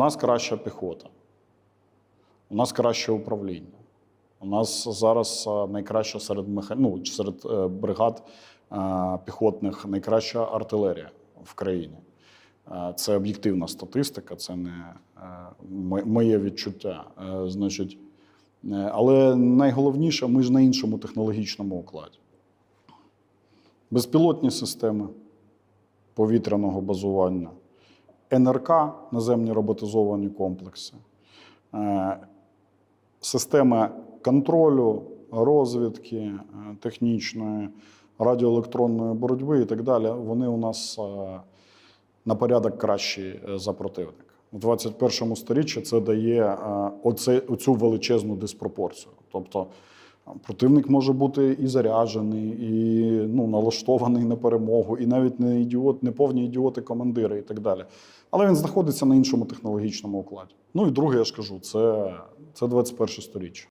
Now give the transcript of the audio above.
У нас краща піхота, у нас краще управління. У нас зараз е, найкраща серед меха... ну, серед е, бригад е, піхотних найкраща артилерія в країні. Це об'єктивна статистика, це не моє відчуття. Значить, але найголовніше, ми ж на іншому технологічному укладі. Безпілотні системи повітряного базування, НРК наземні роботизовані комплекси, е, системи контролю, розвідки, е, технічної, радіоелектронної боротьби і так далі. Вони у нас е, на порядок кращі за противника. У 21 сторіччі це дає оце, оцю величезну диспропорцію. Тобто противник може бути і заряджений, і ну, налаштований на перемогу, і навіть не ідіот, не повні ідіоти командири і так далі. Але він знаходиться на іншому технологічному укладі. Ну і друге, я ж кажу, це, це 21 сторіччя.